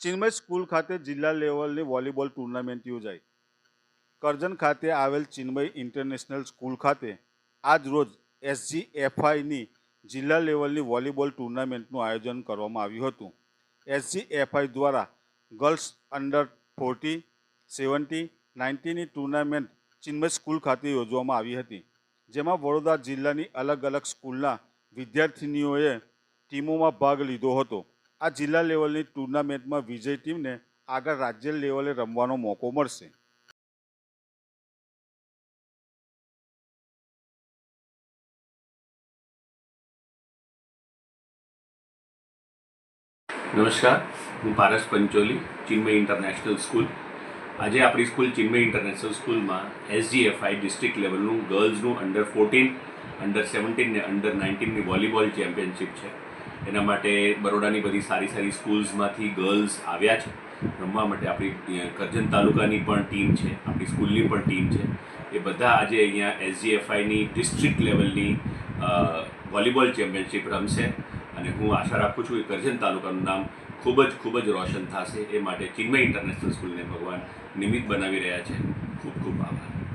Chinmay school ખાતે જિલ્લા લેવલની વોલીબોલ ટુર્નામેન્ટ યોજાઈ. કરજણ ખાતે આવેલ ચિન્મય ઇન્ટરનેશનલ સ્કૂલ ખાતે આજ રોજ એસજીએફઆઈની જિલ્લા લેવલની વોલીબોલ ટુર્નામેન્ટનું આયોજન કરવામાં આવ્યું હતું. એસજી એફઆઈ દ્વારા ગર્લ્સ અંડર ફોર્ટી, સેવન્ટી, નાઇન્ટીની ટુર્નામેન્ટ ચિન્મય સ્કૂલ ખાતે યોજવામાં આવી હતી, જેમાં વડોદરા જિલ્લાની અલગ અલગ સ્કૂલના વિદ્યાર્થિનીઓએ ટીમોમાં ભાગ લીધો હતો. આ જિલ્લા લેવલની ટુર્નામેન્ટમાં વિજય ટીમને આગળ રાજ્ય લેવલે રમવાનો મોકો મળશે. નમસ્કાર, હું પારસ પંચોલી, ચિન્મય ઇન્ટરનેશનલ સ્કૂલ. આજે આપણી સ્કૂલ ચિન્મય ઇન્ટરનેશનલ સ્કૂલમાં એસજીએફઆઈ ડિસ્ટ્રિક્ટ લેવલનું ગર્લ્સનું અંડર ફોર્ટીન, અંડર સેવન્ટીન ને અંડર નાઇન્ટીનની વોલીબોલ ચેમ્પિયનશિપ છે. એના માટે બરોડાની બધી સારી સારી સ્કૂલ્સમાંથી ગર્લ્સ આવ્યા છે, રમવા માટે. આપણી કરજણ તાલુકાની પણ ટીમ છે, આપણી સ્કૂલની પણ ટીમ છે. એ બધા આજે અહીંયા એસજીએફઆઈની ડિસ્ટ્રિક્ટ લેવલની વોલીબોલ ચેમ્પિયનશિપ રમશે. અને હું આશા રાખું છું કે કરજણ તાલુકાનું નામ ખૂબ જ ખૂબ જ રોશન થશે. એ માટે ચિન્મય ઇન્ટરનેશનલ સ્કૂલને ભગવાન નિમિત્ત બનાવી રહ્યા છે. ખૂબ ખૂબ આભાર.